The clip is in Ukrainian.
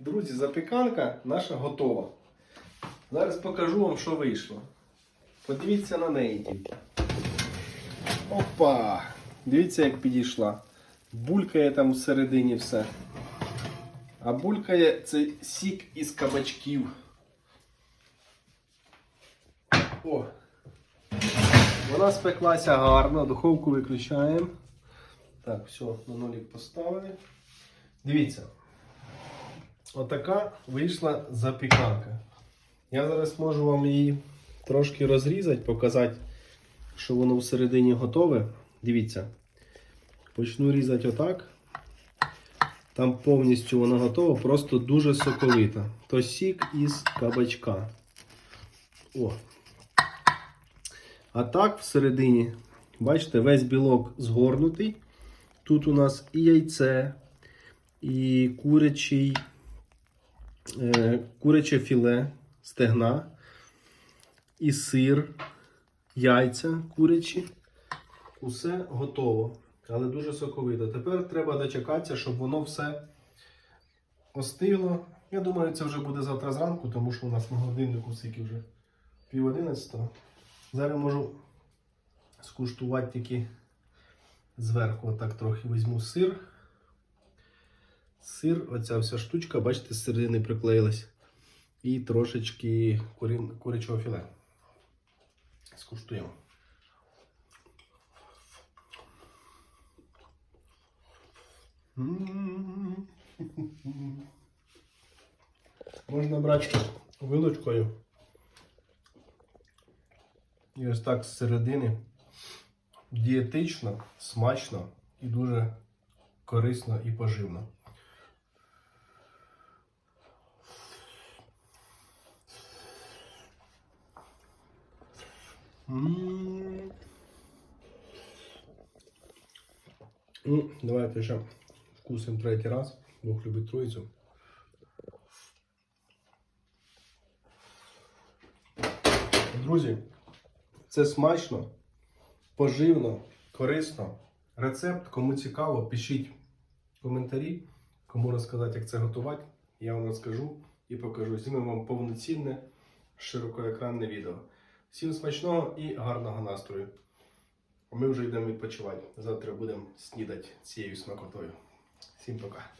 Друзі, запіканка наша готова. Зараз покажу вам, що вийшло. Подивіться на неї тільки. Опа! Дивіться, як підійшла. Булькає там всередині все. А булькає це сік із кабачків. О! Вона спеклася гарно, духовку виключаємо. Так, все, на нолік поставили. Дивіться. Отака вийшла запіканка. Я зараз можу вам її трошки розрізати, показати, що воно всередині готове. Дивіться. Почну різати отак. Там повністю вона готова, просто дуже соковита. То сік із кабачка. О. А так всередині, бачите, весь білок згорнутий. Тут у нас і яйце, і курячий, куряче філе, стегна, і сир, яйця курячі. Усе готово, але дуже соковито. Тепер треба дочекатися, щоб воно все остило. Я думаю, це вже буде завтра зранку, тому що у нас на годиннику скільки вже пів одинадцятого. Зараз можу скуштувати тільки зверху, отак трохи візьму сир. Сир, оця вся штучка, бачите, з середини приклеїлась. І трошечки курячого філе. Скуштуємо. Можна брати вилочкою. І ось так з середини дієтично, смачно і дуже корисно і поживно. Ну, давайте ще вкусимо третій раз. Бог любить троїцю. Друзі, це смачно, поживно, корисно. Рецепт, кому цікаво, пишіть коментарі, кому розказати, як це готувати. Я вам розкажу і покажу. Знімемо вам повноцінне широкоекранне відео. Всім смачного і гарного настрою. Ми вже йдемо відпочивати. Завтра будемо снідати цією смакотою. Всім пока.